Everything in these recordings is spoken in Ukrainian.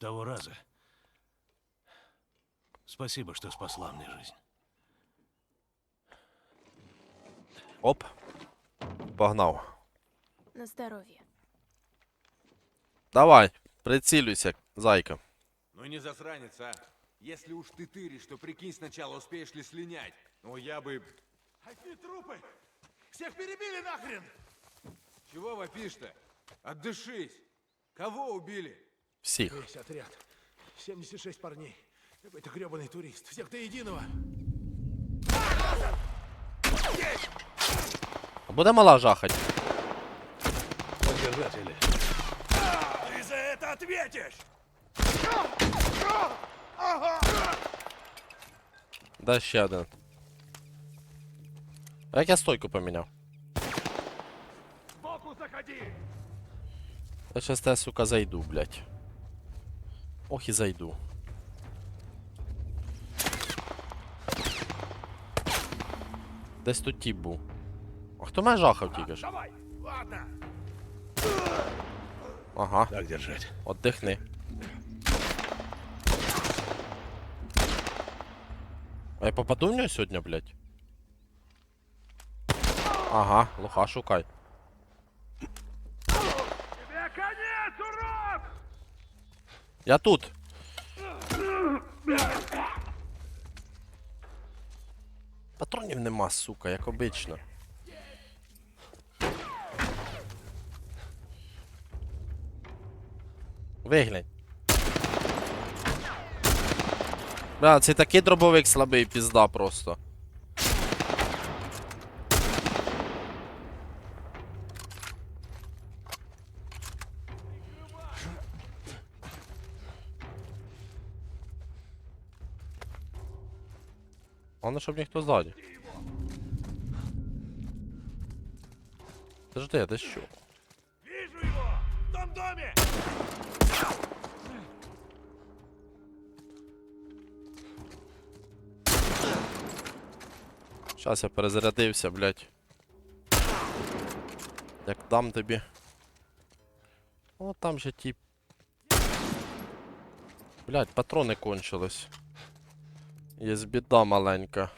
того раза. Спасибо, что спасла мне жизнь. Оп. Погнав. На здоровье. Давай, прицілюйся, зайка. Ну не засранец, а. Если уж ты тыришь, то прикинь сначала, успеешь ли слинять. Ну я бы... Какие трупы? Всех перебили нахрен! Чего вопишь-то? Отдышись. Кого убили? Всіх. Весь отряд. 76 парней. Какой-то гребаный турист. Всех до единого. А буде мала жахать? Поддержатели. Ты за это ответишь! Дай ще один. Як я стойку поміняв? Сбоку заходи! Я те, сука, зайду, блядь. Ох і зайду. Десь тут тіп був. А хто мене жахав тільки ж? Давай! Ладно! Ага, Так держать. отдихни. А я попаду в нього сьогодні, блядь? Ага, лоха шукай. Я тут. Патронів нема, сука, як обично. Виглянь. Бля, це такий дробовик слабий, пізда просто. Головне, щоб ніхто ззаді. Подожди, а де що? Вижу его! В том доме! Щас я перезарядився, блядь. Як дам тобі. О, там же тип. Блядь, патрони кончились. Є біда маленька.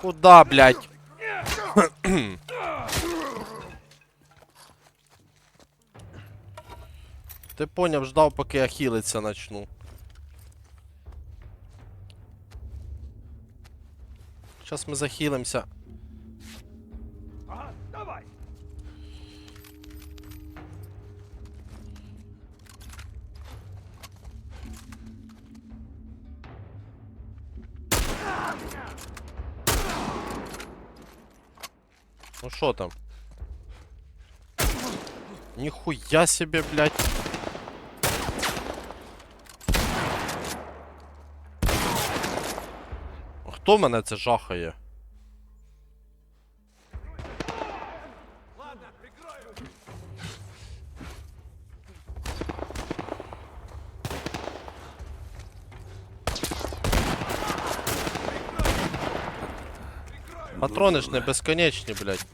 Куда, блядь? Ти поняв, ждав, поки я хілиться начну. Зараз ми захилимося. що там? Ніхуя себе, блядь. Хто мене це жахає? Ладно, прикрою! Патрони ж не безконечні, блядь.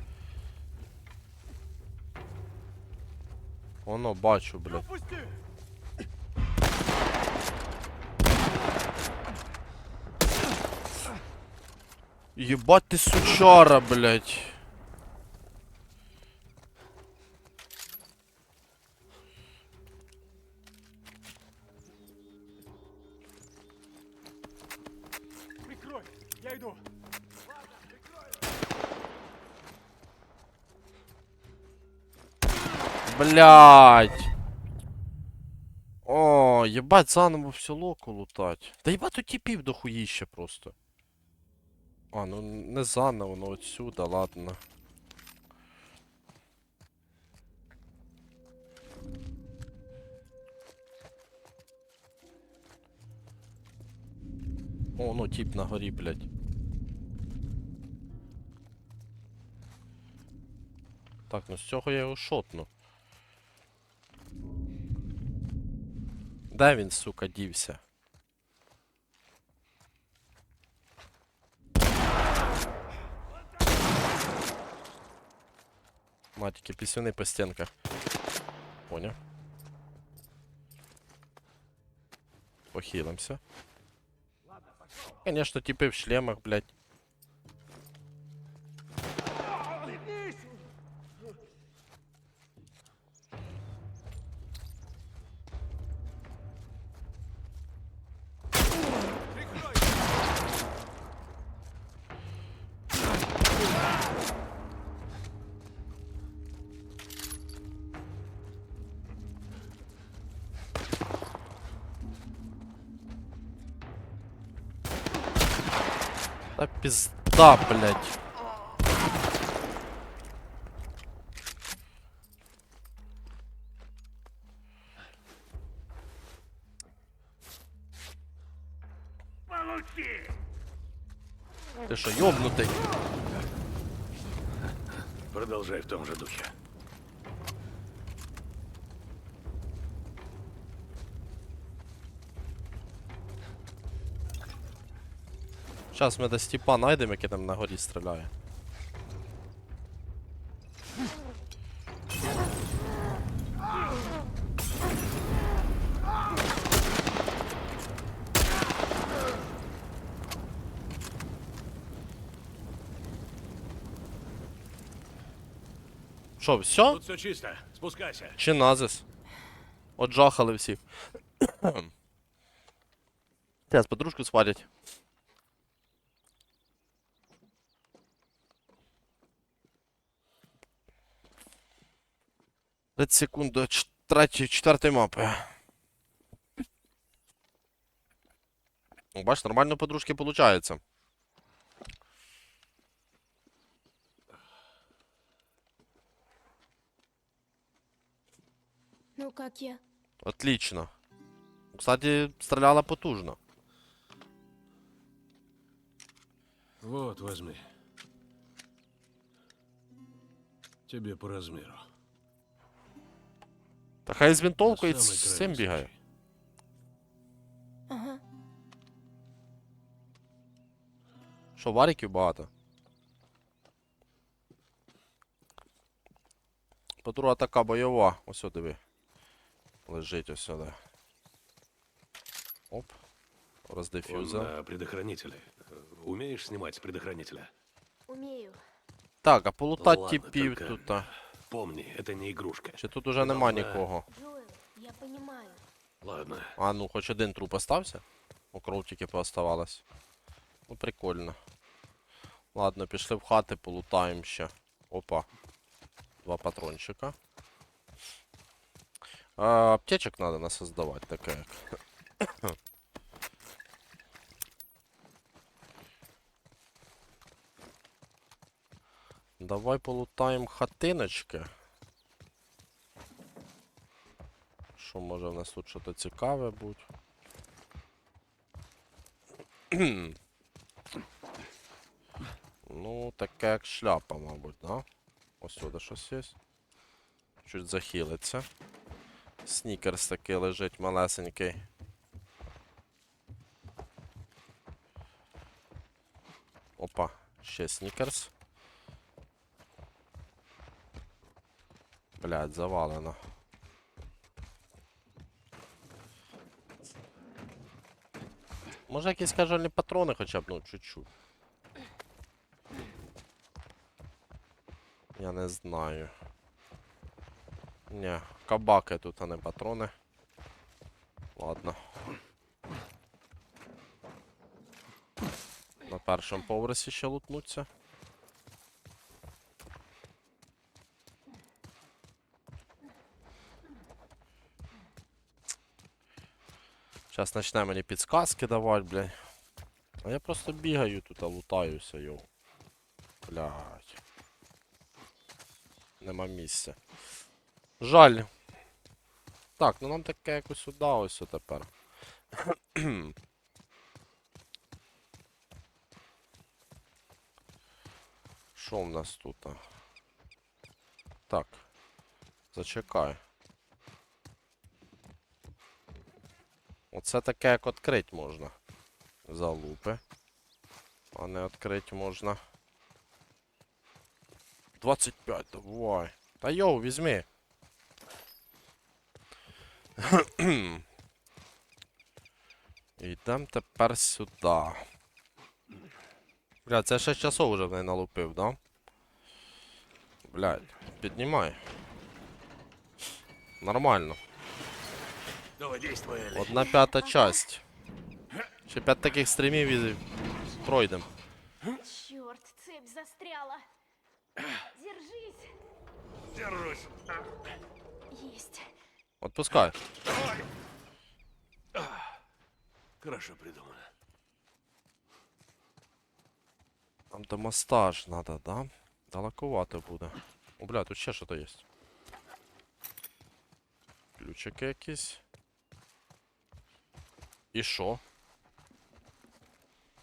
Воно, бачу, блядь. Єбать ти сучара, блядь. Блядь. О, ебать, заново в село лутать. Да ебать тут типів дохуїще просто. А, ну не заново, ну отсюда, ладно. О, ну тип на горі, блядь. Так, ну з цього я його шотну. Де він, сука, дівся? На, тільки пісюни по стінках. Поняв. Похилимся. Конечно, типи в шлемах, блядь. Да пизда, блядь. Ты что, ёбнутый? Продолжай в том же духе. Сейчас ми до Степа найдемо, який там на горі стріляє. Що, все? Тут все чисто. Спускайся. Чи назис? От жахали всіх. Зараз подружку сварять. П'ять секунд до третьої, четвертої мапи. Ну, Бач, нормально подружки получається. Ну как я? Отлично. Кстати, стріляла потужно. Вот, возьми. Тебе по размеру. Та хай з винтовкою з цим бігає. Ага. Що, вариків багато? Патрула така бойова. Ось диви. Лежить ось сюди. Оп. Он Роздефюзер. на предохранителе. Э, Умеешь снимать с предохранителя? Умею. Так, а полутать типів тут. Помни, это не игрушка. Чи тут уже нема нікого? Джоэл, я понимаю. Ладно, А ну, хоч один труп остався. У кров тільки пооставалось. Ну, прикольно. Ладно, пішли в хати, полутаємо ще. Опа. Два патрончика. А, аптечок надо насоздавати, таке як. Давай полутаємо хатиночки. Що може в нас тут щось цікаве бути? ну, таке як шляпа, мабуть, да? Ось сюди щось є. Чуть захилиться. Снікерс такий лежить малесенький. Опа, ще снікерс. Блядь, завалено. Може якісь кажальні патрони хоча б, ну, чуть-чуть. Я не знаю. Ні, кабаки тут, а не патрони. Ладно. На першому поверсі ще лутнуться. Сейчас начне мені підсказки давати, блядь. А я просто бігаю тут, а лутаюся, йоу. Блядь. Нема місця. Жаль. Так, ну нам таке якось ось тепер. Що в нас тут? Так. Зачекай. Оце таке як відкрити можна. Залупи. А не відкрити можна. 25, давай. Та йоу, візьми. Йдем тепер сюди. Бля, це 6 часов уже в неї налупив, да? Блядь, піднімай. Нормально. Одна п'ята часть. Ще п'ять таких стрімів і пройдем. Черт, цепь застряла. Держись. Держусь. Есть. Отпускай. Хорошо придумано. Там до моста ж надо, да? Далековато буде. О, бля, тут ще що-то є. Ключики якісь. І що?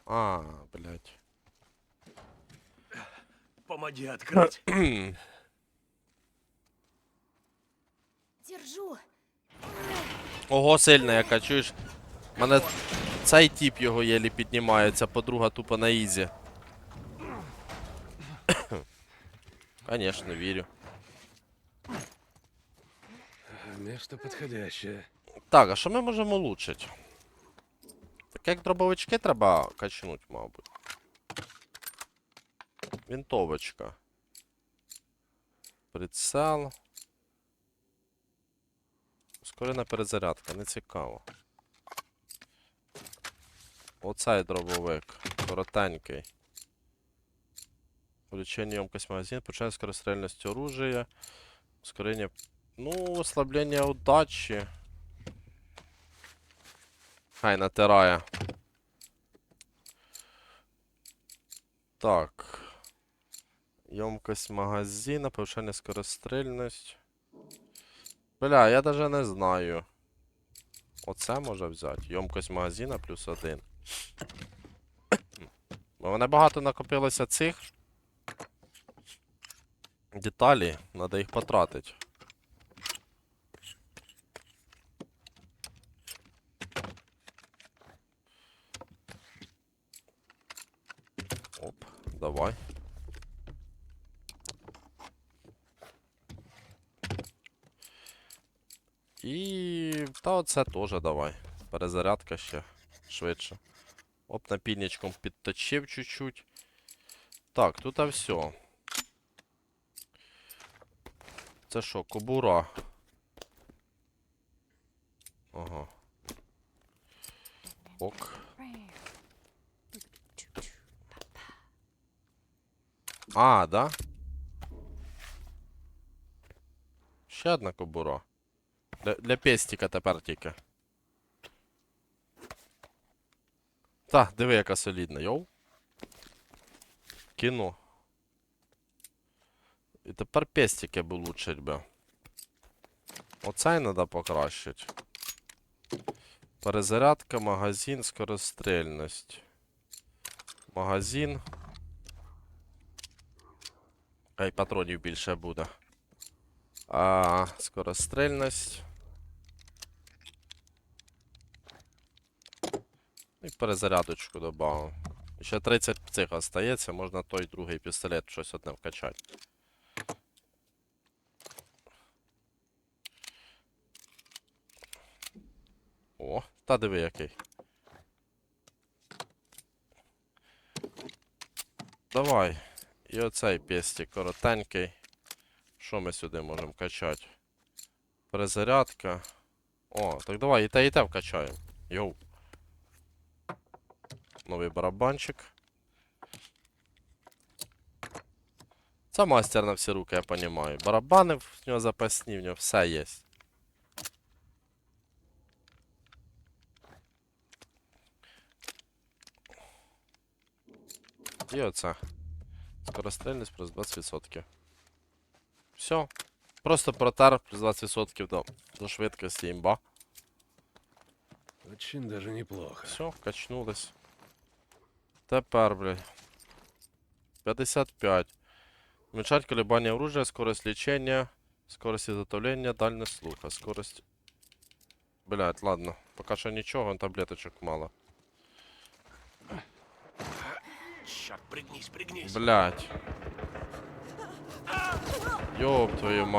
А, блядь. Помоги открыть. Держу. Ого, сильна яка, чуєш? Мене цей тіп його єлі піднімає, ця подруга тупо на ізі. Конечно, вірю. Место подходящее. Так, а що ми можемо улучшити? Як дробовички треба качнуть, мабуть. Вінтовочка. Прицел. Ускорена перезарядка, не цікаво. Оцей дробовик. Коротенький. Увеличение емкость магазин, повышение скорострельность оружия. Ускорение... Ну, ослабление удачи. Хай натирає. Так. Емкость магазина, повышение скорострельность. Бля, я даже не знаю. Оце може взяти. Ємкость магазина плюс один. У мене багато накопилося цих деталей, треба їх потратити. Оп, давай. І. Та оце теж давай. Перезарядка ще швидше. Оп, напільничком підточив чуть-чуть. Так, тут а все. Це що, кобура? Ага. Ок. А, да? Ще одна кобура. Для, для пестика тепер тільки. Та, диви, яка солідна, йоу. Кіно. І тепер пестики б улучшить би. Оцей треба покращити. Перезарядка, магазин, скорострельність. Магазин. Хай патронів більше буде. А, скорострельність. І перезарядочку добавив. Ще 30 цих остається, можна той другий пістолет щось одне вкачати. О, та диви який. Давай. І оцей пестик коротенький. Що ми сюди можемо качати? Перезарядка. О, так давай і те, і те вкачаємо. Йоу. Новий барабанчик. Це мастер на всі руки, я розумію. Барабани в нього запасні, в нього все є. І оце. Скорострельність плюс 20%. Все. Просто протар плюс 20% до, до швидкості імба. Очень даже неплохо. Все, качнулись. Тепер, блядь. 55. Уменьшать колебания оружия, скорость лечения, скорость изготовления, дальность слуха, скорость... Блядь, ладно. Пока що нічого, таблеточок мало. Пригнись, пригнись. Блять. Ёб твою мать.